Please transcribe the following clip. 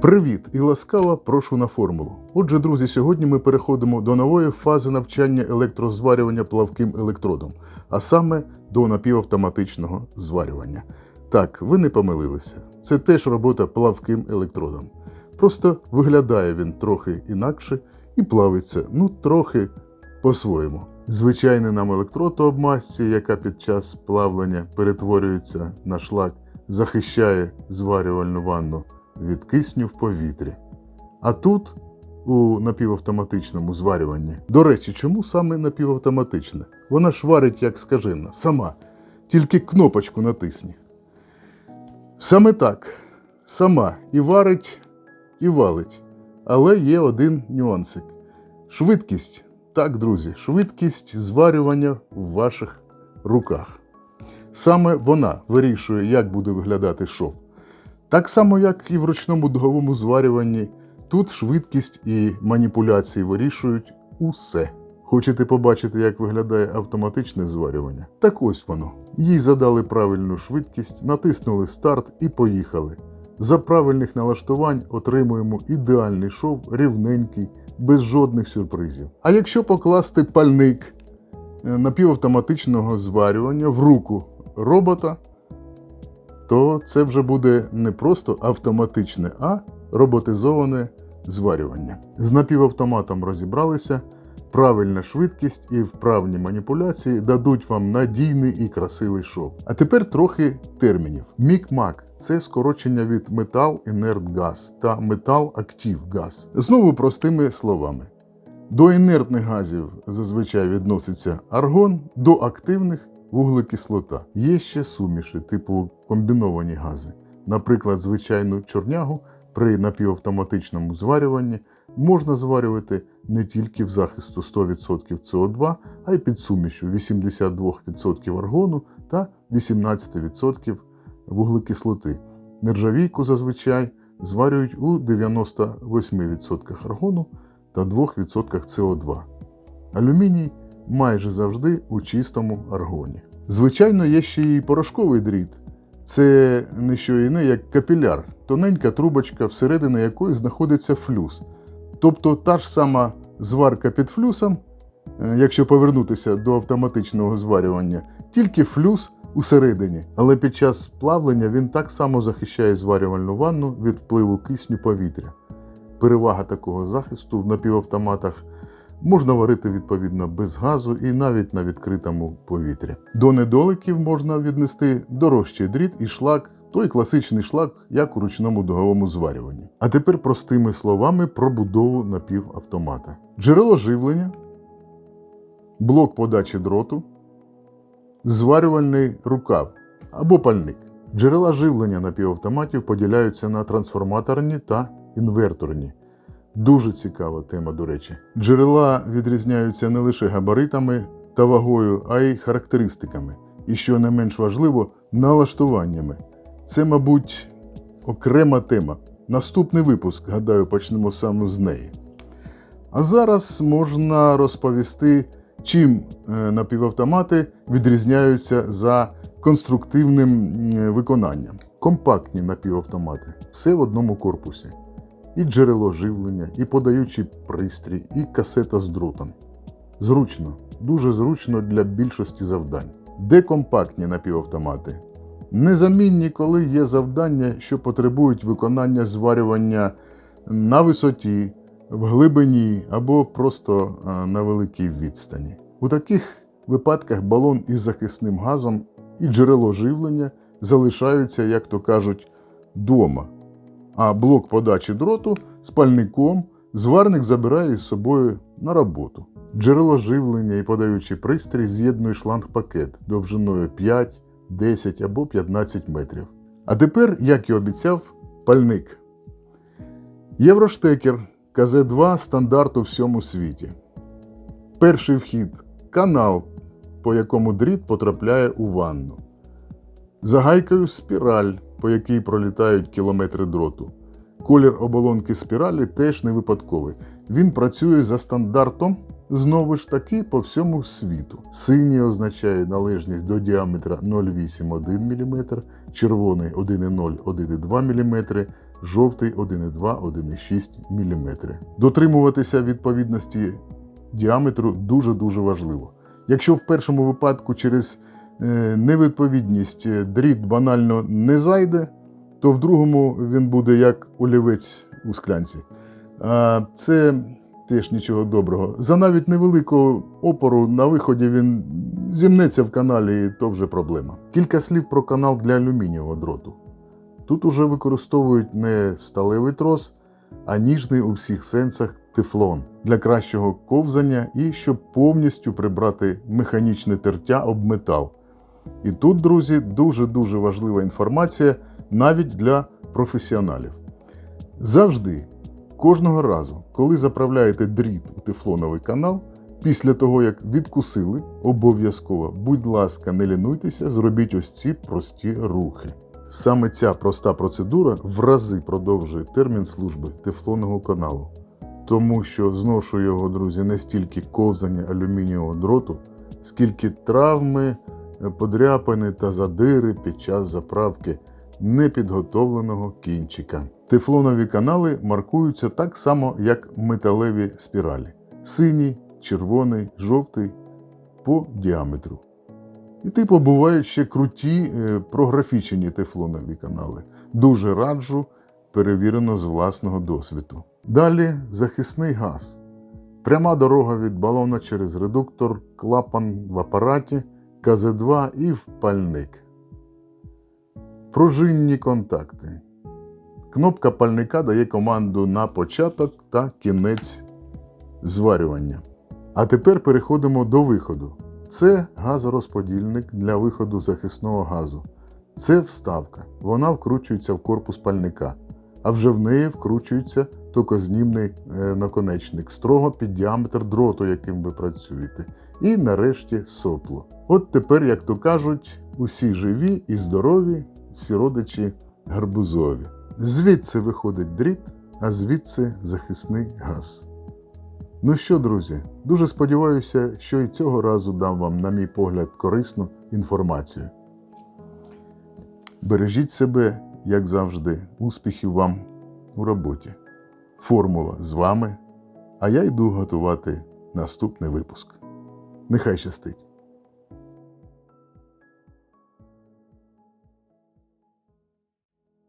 Привіт і ласкаво прошу на формулу. Отже, друзі, сьогодні ми переходимо до нової фази навчання електрозварювання плавким електродом, а саме до напівавтоматичного зварювання. Так, ви не помилилися. Це теж робота плавким електродом. Просто виглядає він трохи інакше і плавиться, ну, трохи по-своєму. Звичайний нам електрод у обмазці, яка під час плавлення перетворюється на шлак, захищає зварювальну ванну від кисню в повітрі. А тут, у напівавтоматичному зварюванні. До речі, чому саме напівавтоматичне? Вона ж варить як скажена, сама, тільки кнопочку натисні. Саме так, сама і варить, і валить. Але є один нюансик: швидкість. Так, друзі, швидкість зварювання в ваших руках. Саме вона вирішує, як буде виглядати шов. Так само, як і в ручному дуговому зварюванні, тут швидкість і маніпуляції вирішують усе. Хочете побачити, як виглядає автоматичне зварювання? Так ось воно. Їй задали правильну швидкість, натиснули старт і поїхали. За правильних налаштувань отримуємо ідеальний шов, рівненький, без жодних сюрпризів. А якщо покласти пальник е, напівавтоматичного зварювання в руку робота, то це вже буде не просто автоматичне, а роботизоване зварювання. З напівавтоматом розібралися. Правильна швидкість і вправні маніпуляції дадуть вам надійний і красивий шов. А тепер трохи термінів. Мік-мак це скорочення від метал інерт газ та метал актив газ. Знову простими словами. До інертних газів зазвичай відноситься аргон, до активних вуглекислота. Є ще суміші, типу комбіновані гази. Наприклад, звичайну чорнягу при напівавтоматичному зварюванні можна зварювати не тільки в захисту 100% СО2, а й під сумішю 82% аргону та 18% вуглекислоти. Нержавійку зазвичай зварюють у 98% аргону та 2% СО2. Алюміній майже завжди у чистому аргоні. Звичайно, є ще й порошковий дріт. Це не що іне, як капіляр, тоненька трубочка, всередині якої знаходиться флюс. Тобто та ж сама зварка під флюсом, е, якщо повернутися до автоматичного зварювання, тільки флюс усередині. Але під час плавлення він так само захищає зварювальну ванну від впливу кисню повітря. Перевага такого захисту в напівавтоматах можна варити відповідно без газу і навіть на відкритому повітрі. До недоликів можна віднести дорожчий дріт і шлак, той класичний шлак, як у ручному дуговому зварюванні. А тепер простими словами про будову напівавтомата. Джерело живлення, блок подачі дроту, зварювальний рукав або пальник. Джерела живлення напівавтоматів поділяються на трансформаторні та інверторні. Дуже цікава тема, до речі. Джерела відрізняються не лише габаритами та вагою, а й характеристиками. І що не менш важливо, налаштуваннями. Це, мабуть, окрема тема. Наступний випуск, гадаю, почнемо саме з неї. А зараз можна розповісти, чим е, напівавтомати відрізняються за конструктивним виконанням. Компактні напівавтомати, все в одному корпусі і джерело живлення, і подаючий пристрій, і касета з дротом. Зручно, дуже зручно для більшості завдань. Де компактні напівавтомати? Незамінні, коли є завдання, що потребують виконання зварювання на висоті, в глибині або просто на великій відстані. У таких випадках балон із захисним газом і джерело живлення залишаються, як то кажуть, дома а блок подачі дроту з пальником зварник забирає із собою на роботу. Джерело живлення і подаючий пристрій з'єднує шланг-пакет довжиною 5, 10 або 15 метрів. А тепер, як і обіцяв, пальник. Євроштекер КЗ2 стандарт у всьому світі. Перший вхід канал, по якому дріт потрапляє у ванну. За гайкою спіраль, по якій пролітають кілометри дроту. Колір оболонки спіралі теж не випадковий. Він працює за стандартом знову ж таки по всьому світу. Синій означає належність до діаметра 0,81 мм, червоний 1,0-1,2 мм, жовтий 1,2-1,6 мм. Дотримуватися відповідності діаметру дуже-дуже важливо. Якщо в першому випадку через невідповідність е, дріт банально не зайде, то в другому він буде як олівець у склянці. А це теж нічого доброго. За навіть невеликого опору на виході він зімнеться в каналі, і то вже проблема. Кілька слів про канал для алюмінієвого дроту. Тут уже використовують не сталевий трос, а ніжний у всіх сенсах тефлон для кращого ковзання і щоб повністю прибрати механічне тертя об метал. І тут, друзі, дуже-дуже важлива інформація навіть для професіоналів. Завжди, кожного разу, коли заправляєте дріт у тефлоновий канал, після того як відкусили, обов'язково, будь ласка, не лінуйтеся, зробіть ось ці прості рухи. Саме ця проста процедура в рази продовжує термін служби тефлонного каналу, тому що зношує його, друзі, не стільки ковзання алюмінієвого дроту, скільки травми, подряпини та задири під час заправки непідготовленого кінчика. Тефлонові канали маркуються так само, як металеві спіралі: синій, червоний, жовтий по діаметру. І типу бувають ще круті е, прографічені тефлонові канали. Дуже раджу, перевірено з власного досвіду. Далі захисний газ. Пряма дорога від балона через редуктор, клапан в апараті, КЗ2 і в пальник. Пружинні контакти. Кнопка пальника дає команду на початок та кінець зварювання. А тепер переходимо до виходу. Це газорозподільник для виходу захисного газу. Це вставка. Вона вкручується в корпус пальника, а вже в неї вкручується токознімний е, наконечник строго під діаметр дроту, яким ви працюєте. І нарешті сопло. От тепер, як то кажуть, усі живі і здорові, всі родичі гарбузові. Звідси виходить дріт, а звідси захисний газ. Ну що, друзі, дуже сподіваюся, що і цього разу дам вам, на мій погляд, корисну інформацію. Бережіть себе, як завжди, успіхів вам у роботі. Формула з вами, а я йду готувати наступний випуск. Нехай щастить!